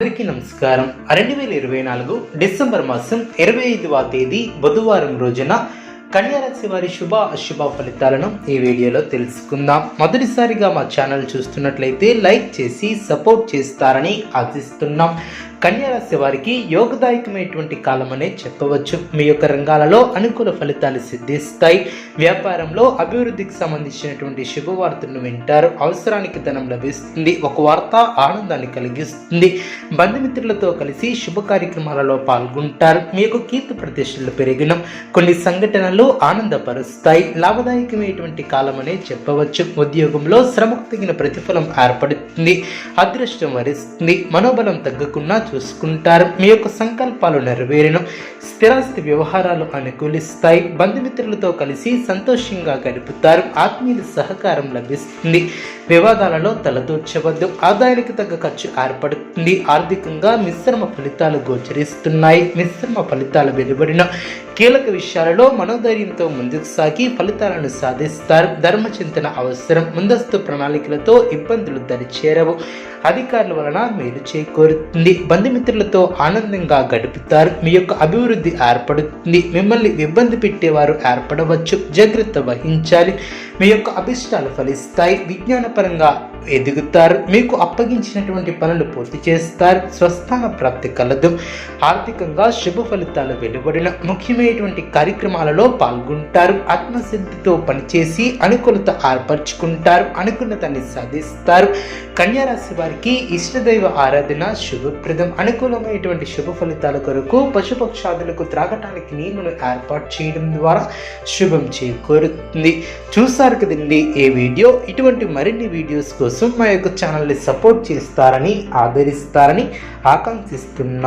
అందరికీ నమస్కారం. రెండు వేల ఇరవై నాలుగు డిసెంబర్ మాసం ఇరవై ఐదవ తేదీ బుధవారం రోజున కన్యారాశి వారి శుభ అశుభ ఫలితాలను ఈ వీడియోలో తెలుసుకుందాం. మొదటిసారిగా మా ఛానల్ చూస్తున్నట్లయితే లైక్ చేసి సపోర్ట్ చేస్తారని ఆశిస్తున్నాం. కన్యారాశి వారికి యోగదాయకమైనటువంటి కాలం అనే చెప్పవచ్చు. మీ యొక్క రంగాలలో అనుకూల ఫలితాలు సిద్ధిస్తాయి. వ్యాపారంలో అభివృద్ధికి సంబంధించినటువంటి శుభవార్తలను వింటారు. అవసరానికి ధనం లభిస్తుంది. ఒక వార్త ఆనందాన్ని కలిగిస్తుంది. బంధుమిత్రులతో కలిసి శుభ కార్యక్రమాలలో పాల్గొంటారు. మీ యొక్క కీర్తి ప్రతిష్టలు పెరిగిన. కొన్ని సంఘటనలు ఆనందపరుస్తాయి. లాభదాయకమైనటువంటి కాలం అనే చెప్పవచ్చు. ఉద్యోగంలో శ్రమకు తగిన ప్రతిఫలం ఏర్పడుతుంది. అదృష్టం వరిస్తుంది. మనోబలం తగ్గకుండా చూసుకుంటారు. మీ యొక్క సంకల్పాలు నెరవేరును. స్థిరాస్తి వ్యవహారాలు అనుకూలిస్తాయి. బంధుమిత్రులతో కలిసి సంతోషంగా గడుపుతారు. ఆత్మీయుల సహకారం లభిస్తుంది. వివాదాలలో తలదూర్చవద్దు. ఆదాయానికి తగ్గ ఖర్చు ఏర్పడుతుంది. ఆర్థికంగా మిశ్రమ ఫలితాలు గోచరిస్తున్నాయి. మిశ్రమ ఫలితాలు వెలువడిన కీలక విషయాలలో మనోధైర్యంతో ముందుకు సాగి ఫలితాలను సాధిస్తారు. ధర్మచింతన అవసరం. ముందస్తు ప్రణాళికలతో ఇబ్బందులు దరిచేరవు. అధికారుల వలన మేలు చేకూరుతుంది. బంధుమిత్రులతో ఆనందంగా గడుపుతారు. మీ యొక్క అభివృద్ధి ఏర్పడుతుంది. మిమ్మల్ని ఇబ్బంది పెట్టేవారు ఏర్పడవచ్చు. జాగ్రత్త వహించాలి. మీ యొక్క అభిష్టాలు ఫలిస్తాయి. విజ్ఞానపరంగా ఎదుగుతారు. మీకు అప్పగించినటువంటి పనులు పూర్తి చేస్తారు. స్వస్థాన ప్రాప్తి కలదు. ఆర్థికంగా శుభ ఫలితాలు వెలువడిన ముఖ్యమైనటువంటి కార్యక్రమాలలో పాల్గొంటారు. ఆత్మసిద్ధితో పనిచేసి అనుకూలత ఏర్పరచుకుంటారు. అనుకున్నతాన్ని సాధిస్తారు. కన్యారాశి వారికి ఇష్టదైవ ఆరాధన శుభప్రదం. అనుకూలమైనటువంటి శుభ ఫలితాల కొరకు పశుపక్షాదులకు త్రాగటానికి నీళ్ళను ఏర్పాటు చేయడం ద్వారా శుభం చేకూరుతుంది. చూసారు కదండి ఏ వీడియో. ఇటువంటి మరిన్ని వీడియోస్ కోసం మా యొక్క ఛానల్ని సపోర్ట్ చేస్తారని ఆదరిస్తారని ఆకాంక్షిస్తున్నా